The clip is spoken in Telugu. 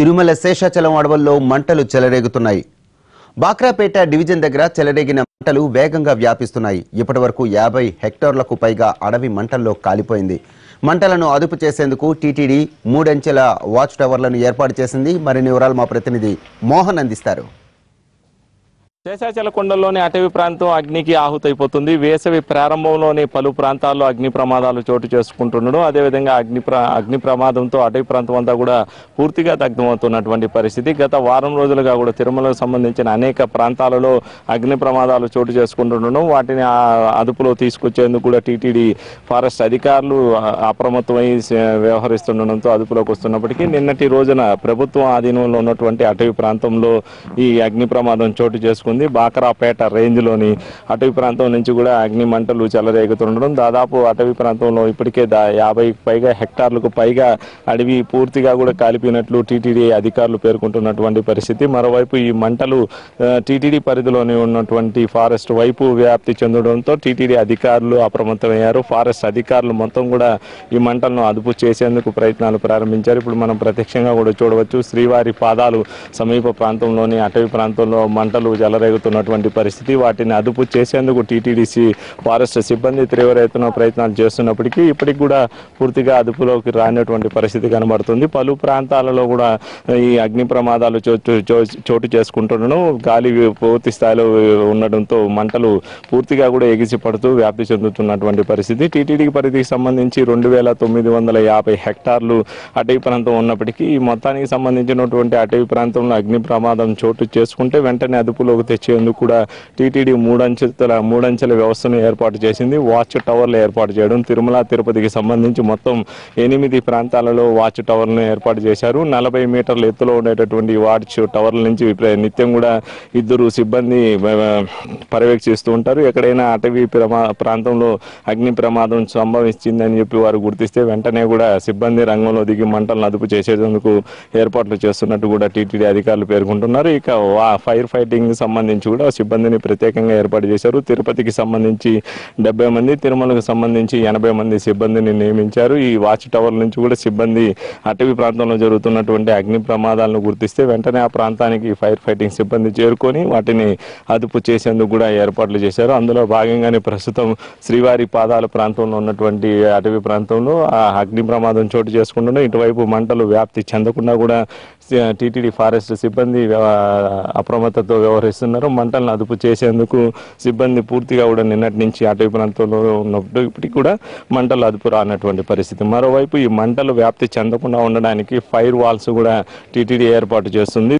తిరుమల శేషాచలం అడవుల్లో మంటలు చెలరేగుతున్నాయి. బాక్రాపేట డివిజన్ దగ్గర చెలరేగిన మంటలు వేగంగా వ్యాపిస్తున్నాయి. ఇప్పటి వరకు యాభై హెక్టార్లకు పైగా అడవి మంటల్లో కాలిపోయింది. మంటలను అదుపు చేసేందుకు టీటీడీ మూడంచెల వాచ్ టవర్లను ఏర్పాటు చేసింది. మరిన్ని వివరాలు మా ప్రతినిధి మోహన్ అందిస్తారు. శేషాచల కొండల్లోని అటవీ ప్రాంతం అగ్నికి ఆహుతైపోతుంది. వేసవి ప్రారంభంలోని పలు ప్రాంతాల్లో అగ్ని ప్రమాదాలు చోటు చేసుకుంటుండడం అదేవిధంగా అగ్ని అగ్ని ప్రమాదంతో అటవీ ప్రాంతం అంతా కూడా పూర్తిగా దగ్ధమవుతున్నటువంటి పరిస్థితి. గత వారం రోజులుగా కూడా తిరుమలకు సంబంధించిన అనేక ప్రాంతాలలో అగ్ని ప్రమాదాలు చోటు చేసుకుంటుండడం వాటిని అదుపులో తీసుకొచ్చేందుకు కూడా టీటీడీ ఫారెస్ట్ అధికారులు అప్రమత్తమై వ్యవహరిస్తుండడంతో అదుపులోకి వస్తున్నప్పటికీ నిన్నటి రోజున ప్రభుత్వం ఆధీనంలో ఉన్నటువంటి అటవీ ప్రాంతంలో ఈ అగ్ని ప్రమాదం చోటు చేసుకుంది బాకరాపేట రేంజ్లోని అటవీ ప్రాంతం నుంచి కూడా అగ్ని మంటలు చెలరేగుతుండడం దాదాపు అటవీ ప్రాంతంలో ఇప్పటికే దా యాభై పైగా హెక్టార్లకు పైగా అడవి పూర్తిగా కూడా కాలిపోయినట్లు టీటీడీ అధికారులు పేర్కొంటున్నటువంటి పరిస్థితి. మరోవైపు ఈ మంటలు టీటీడీ పరిధిలోని ఉన్నటువంటి ఫారెస్ట్ వైపు వ్యాప్తి చెందడంతో టీటీడీ అధికారులు అప్రమత్తమయ్యారు. ఫారెస్ట్ అధికారులు మొత్తం కూడా ఈ మంటలను అదుపు చేసేందుకు ప్రయత్నాలు ప్రారంభించారు. ఇప్పుడు మనం ప్రత్యక్షంగా కూడా చూడవచ్చు. శ్రీవారి పాదాలు సమీప ప్రాంతంలోని అటవీ ప్రాంతంలో మంటలు జల చెలరేగుతున్నటువంటి పరిస్థితి వాటిని అదుపు చేసేందుకు టీటీడీసీ ఫారెస్ట్ సిబ్బంది తీవ్ర ప్రయత్నాలు చేస్తున్నప్పటికీ ఇప్పటికి కూడా పూర్తిగా అదుపులోకి రానటువంటి పరిస్థితి కనబడుతుంది. పలు ప్రాంతాలలో కూడా ఈ అగ్ని ప్రమాదాలు చోటు చో- చోటు చేసుకుంటుండడం గాలి పూర్తి స్థాయిలో ఉండడంతో మంటలు పూర్తిగా కూడా ఎగిసి పడుతూ వ్యాప్తి చెందుతున్నటువంటి పరిస్థితి. టీటీడీ పరిధికి సంబంధించి రెండు వేల తొమ్మిది వందల యాభై హెక్టార్లు అటవీ ప్రాంతం ఉన్నప్పటికీ ఈ మొత్తానికి సంబంధించినటువంటి అటవీ ప్రాంతంలో అగ్ని ప్రమాదం చోటు చేసుకుంటే వెంటనే అదుపులోకి తెచ్చేందుకు కూడా టీటీడీ మూడంచెల మూడంచెల వ్యవస్థను ఏర్పాటు చేసింది. వాచ్ టవర్లు ఏర్పాటు చేయడం తిరుమల తిరుపతికి సంబంధించి మొత్తం ఎనిమిది ప్రాంతాలలో వాచ్ టవర్లను ఏర్పాటు చేశారు. నలభై మీటర్ల ఎత్తులో ఉండేటటువంటి వాచ్ టవర్ల నుంచి నిత్యం కూడా ఇద్దరు సిబ్బంది పర్యవేక్షిస్తూ ఉంటారు. ఎక్కడైనా అటవీ ప్రమా ప్రాంతంలో అగ్ని ప్రమాదం సంభవించిందని చెప్పి వారు గుర్తిస్తే వెంటనే కూడా సిబ్బంది రంగంలో దిగి మంటలను అదుపు చేసేందుకు ఏర్పాట్లు చేస్తున్నట్టు కూడా టీటీడీ అధికారులు పేర్కొంటున్నారు. ఇక వా- ఫైర్ ఫైటింగ్ సంబంధించి కూడా సిబ్బందిని ప్రత్యేకంగా ఏర్పాటు చేశారు. తిరుపతికి సంబంధించి డెబ్బై మంది తిరుమలకు సంబంధించి ఎనభై మంది సిబ్బందిని నియమించారు. ఈ వాచ్ టవర్ నుంచి కూడా సిబ్బంది అటవీ ప్రాంతంలో జరుగుతున్నటువంటి అగ్ని ప్రమాదాలను గుర్తిస్తే వెంటనే ఆ ప్రాంతానికి ఫైర్ ఫైటింగ్ సిబ్బంది చేరుకొని వాటిని అదుపు చేసేందుకు కూడా ఏర్పాట్లు చేశారు. అందులో భాగంగానే ప్రస్తుతం శ్రీవారి పాదాల ప్రాంతంలో ఉన్నటువంటి అటవీ ప్రాంతంలో ఆ అగ్ని ప్రమాదం చోటు చేసుకుంటున్న ఇటువైపు మంటలు వ్యాప్తి చెందకుండా కూడా టీటీడీ ఫారెస్ట్ సిబ్బంది అప్రమత్తతో వ్యవహరిస్తున్నారు. మంటలను అదుపు చేసేందుకు సిబ్బంది పూర్తిగా కూడా నిన్నటి నుంచి అటవీ ప్రాంతంలో ఉన్నప్పుడు ఇప్పటికి కూడా మంటలు అదుపు రానటువంటి పరిస్థితి. మరోవైపు ఈ మంటలు వ్యాప్తి చెందకుండా ఉండడానికి ఫైర్ వాల్స్ కూడా టీటీడీ ఏర్పాటు చేస్తుంది.